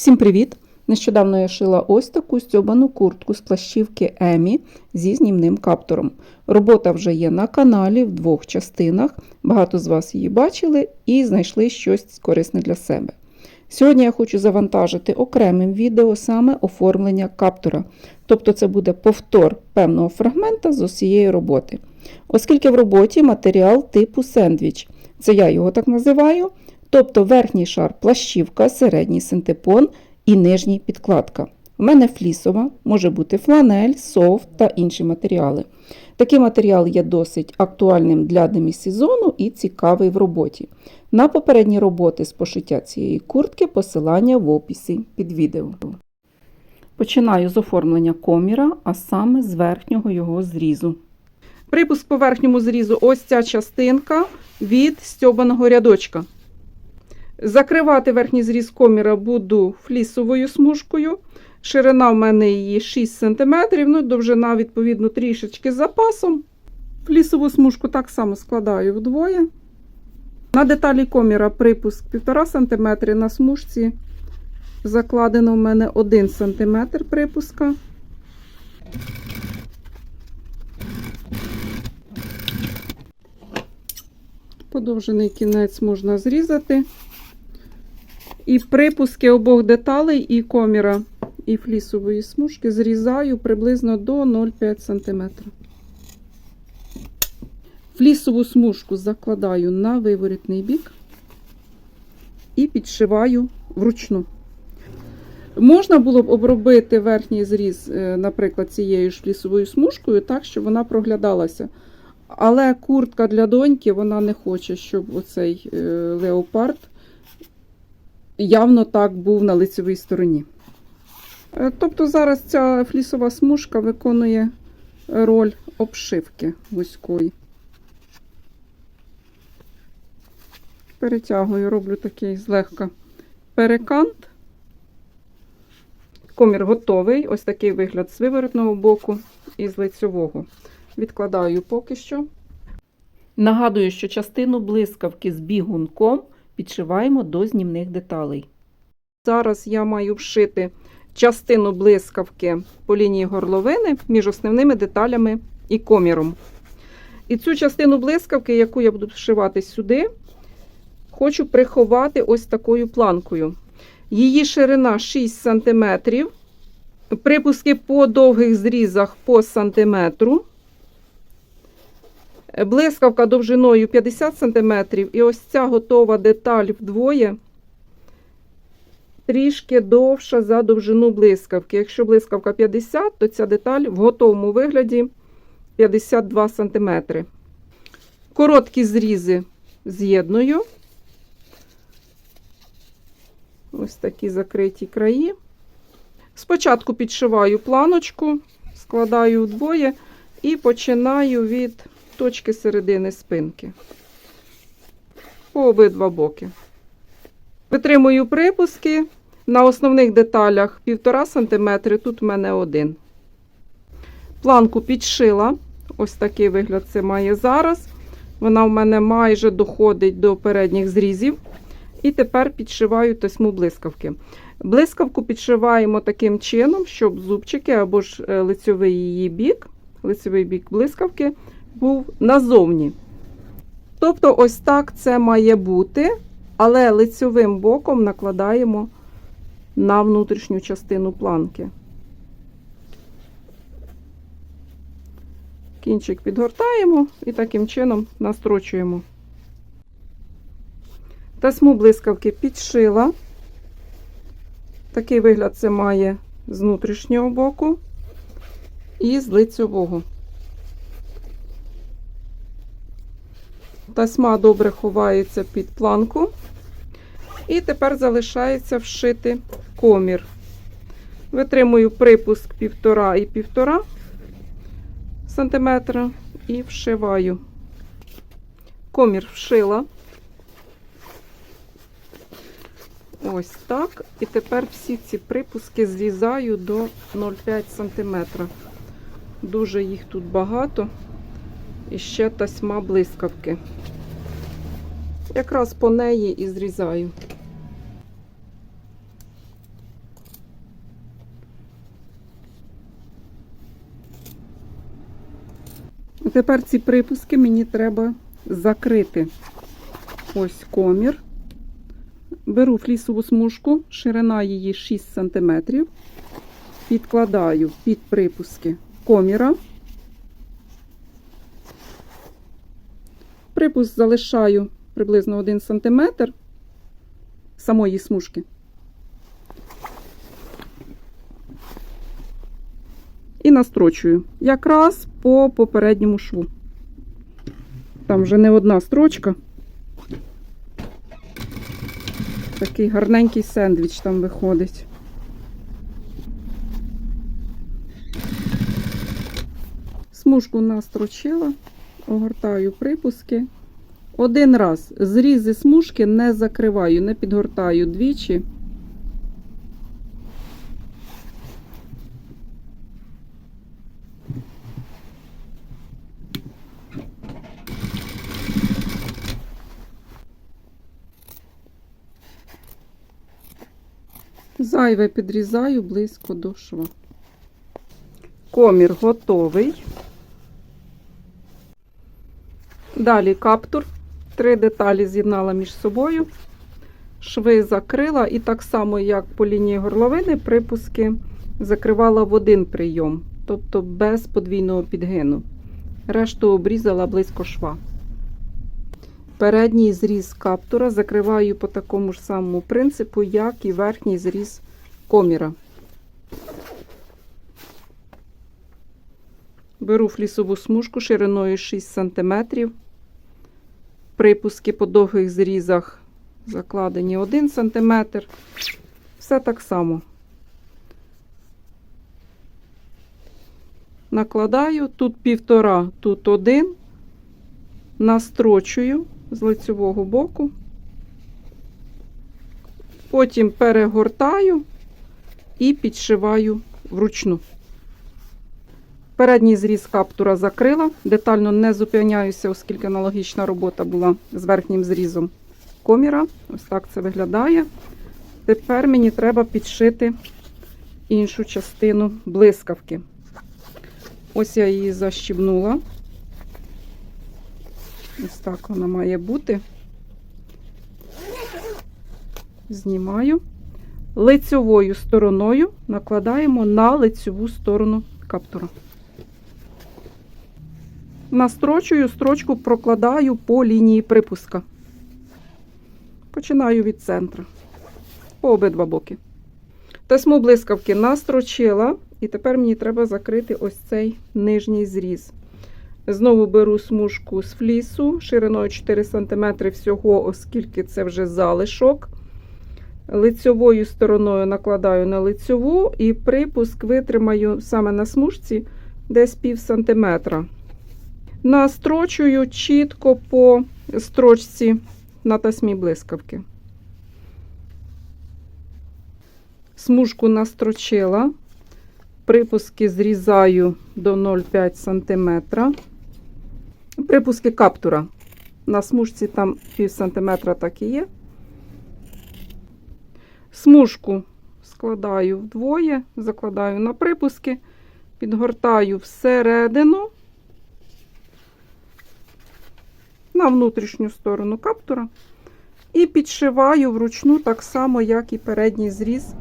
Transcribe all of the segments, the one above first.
Всім привіт! Нещодавно я шила ось таку стьобану куртку з плащівки Емі зі знімним каптуром. Робота вже є на каналі в двох частинах. Багато з вас її бачили і знайшли щось корисне для себе. Сьогодні я хочу завантажити окремим відео саме оформлення каптура, тобто це буде повтор певного фрагмента з усієї роботи. Оскільки в роботі матеріал типу сендвіч, це я його так називаю, тобто верхній шар плащівка, середній синтепон і нижній підкладка. У мене флісова, може бути фланель, софт та інші матеріали. Такий матеріал є досить актуальним для демісезону і цікавий в роботі. На попередні роботи з пошиття цієї куртки посилання в описі під відео. Починаю з оформлення коміра, а саме з верхнього його зрізу. Припуск по верхньому зрізу ось ця частинка від стьобаного рядочка. Закривати верхній зріз коміра буду флісовою смужкою. Ширина в мене її 6 см, ну, довжина, відповідно, трішечки з запасом. Флісову смужку так само складаю вдвоє. На деталі коміра припуск 1,5 см, на смужці закладено в мене 1 см припуска. Подовжений кінець можна зрізати. І припуски обох деталей, і коміра, і флісової смужки зрізаю приблизно до 0,5 см. Флісову смужку закладаю на виворітний бік і підшиваю вручну. Можна було б обробити верхній зріз, е, наприклад, цією ж флісовою смужкою, так, щоб вона проглядалася. Але куртка для доньки вона не хоче, щоб оцей е, леопард явно так був на лицевій стороні. Е, Тобто зараз ця флісова смужка виконує роль обшивки вузької. Перетягую, роблю такий злегка перекант. Комір готовий. Ось такий вигляд з виворотного боку і з лицьового. Відкладаю поки що. Нагадую, що частину блискавки з бігунком підшиваємо до знімних деталей. Зараз я маю вшити частину блискавки по лінії горловини між основними деталями і коміром. І цю частину блискавки, яку я буду вшивати сюди, хочу приховати ось такою планкою. Її ширина 6 см, припуски по довгих зрізах по сантиметру. Блискавка довжиною 50 см, і ось ця готова деталь вдвоє трішки довша за довжину блискавки. Якщо блискавка 50, то ця деталь в готовому вигляді 52 см. Короткі зрізи з'єдную. Ось такі закриті краї. Спочатку підшиваю планочку, складаю вдвоє і починаю від точки середини спинки. По обидва боки. Витримую припуски. На основних деталях 1,5 см, тут в мене один. Планку підшила. Ось такий вигляд це має зараз. Вона в мене майже доходить до передніх зрізів. І тепер підшиваю тесьму блискавки. Блискавку підшиваємо таким чином, щоб зубчики або ж е, лицьовий її бік, лицьовий бік блискавки був назовні. Тобто, ось так це має бути, але лицьовим боком накладаємо на внутрішню частину планки. Кінчик підгортаємо і таким чином настрочуємо. Тесьму блискавки підшила. Такий вигляд це має з внутрішнього боку і з лицьового. Тасьма добре ховається під планку. І тепер залишається вшити комір. Витримую припуск 1,5 і 1,5 см і вшиваю. Комір вшила. Ось так. І тепер всі ці припуски зрізаю до 0,5 см. Дуже їх тут багато і ще тасьма блискавки. Якраз по неї і зрізаю. Тепер ці припуски мені треба закрити. Ось комір. Беру флісову смужку, ширина її 6 см, підкладаю під припуски коміра. Припуск залишаю приблизно 1 см самої смужки. І настрочую якраз по попередньому шву. Там вже не одна строчка. Такий гарненький сендвіч там виходить. Смужку настрочила, огортаю припуски. Один раз зрізи смужки не закриваю, не підгортаю двічі. Зайве підрізаю близько до шва. Комір готовий. Далі каптур. Три деталі з'єднала між собою. Шви закрила і так само, як по лінії горловини, припуски закривала в один прийом, тобто без подвійного підгину. Решту обрізала близько шва. Передній зріз каптура закриваю по такому ж самому принципу, як і верхній зріз коміра. Беру флісову смужку шириною 6 см. Припуски по довгих зрізах закладені 1 см. Все так само. Накладаю тут півтора, тут один, настрочую з лицевого боку, потім перегортаю і підшиваю вручну. Передній зріз каптура закрила. Детально не зупиняюся, оскільки аналогічна робота була з верхнім зрізом коміра. Ось так це виглядає. Тепер мені треба підшити іншу частину блискавки. Ось я її защібнула. Ось так вона має бути. Знімаю. Лицьовою стороною накладаємо на лицьову сторону каптура. Настрочую, строчку прокладаю по лінії припуска. Починаю від центру. По обидва боки. Тесьму блискавки настрочила, і тепер мені треба закрити ось цей нижній зріз. Знову беру смужку з флісу шириною 4 см всього, оскільки це вже залишок. Лицьовою стороною накладаю на лицьову і припуск витримаю саме на смужці десь пів сантиметра. Настрочую чітко по строчці на тасмі блискавки. Смужку настрочила, припуски зрізаю до 0,5 см. Припуски каптура. На смужці там пів сантиметра так і є. Смужку складаю вдвоє, закладаю на припуски, підгортаю всередину на внутрішню сторону каптура і підшиваю вручну так само, як і передній зріз.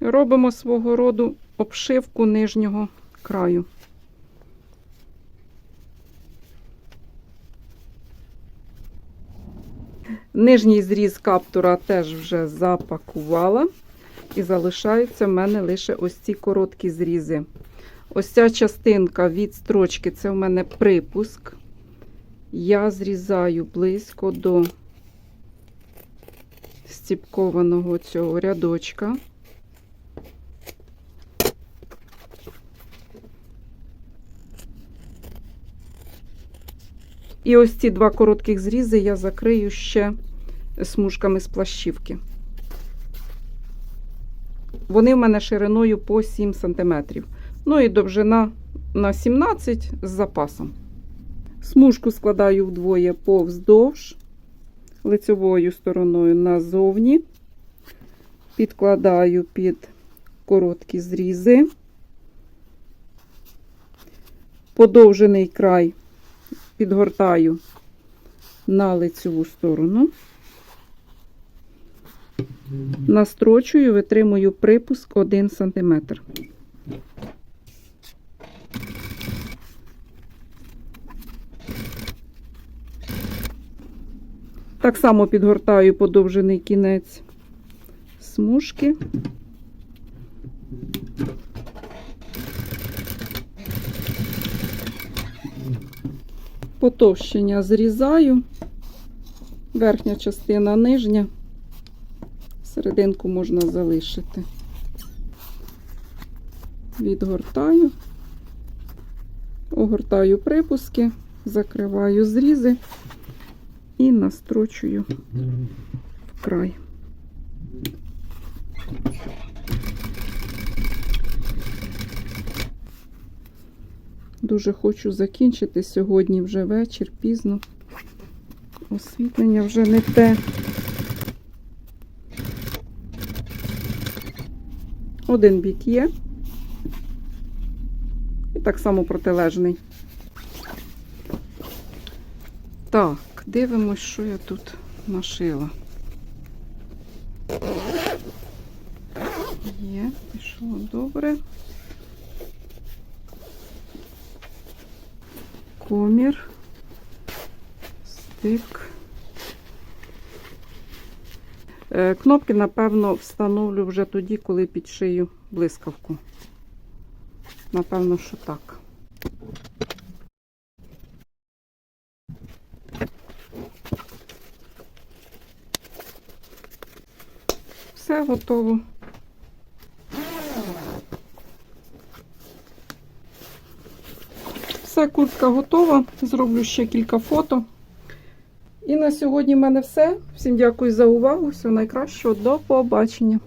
Робимо свого роду обшивку нижнього краю. Нижній зріз каптура теж вже запакувала. І залишаються в мене лише ось ці короткі зрізи. Ось ця частинка від строчки це в мене припуск. Я зрізаю близько до стіпкованого цього рядочка. І ось ці два коротких зрізи я закрию ще смужками з плащівки. Вони в мене шириною по 7 см. Ну і довжина на 17 з запасом. Смужку складаю вдвоє повздовж, лицевою стороною назовні, підкладаю під короткі зрізи, подовжений край підгортаю на лицеву сторону, настрочую, витримую припуск 1 см. Так само підгортаю подовжений кінець смужки. Потовщення зрізаю, верхня частина нижня, серединку можна залишити. Відгортаю, огортаю припуски, закриваю зрізи і настрочую в край. Дуже хочу закінчити сьогодні вже вечір, пізно. Освітлення вже не те. Один бік є. І так само протилежний. Так, дивимось, що я тут нашила. Є, пішло добре. Комір, стик. Е, Кнопки, напевно, встановлю вже тоді, коли підшию блискавку. Напевно, що так. Все готово. Все, куртка готова. Зроблю ще кілька фото. І на сьогодні в мене все. Всім дякую за увагу. Всього найкращого. До побачення.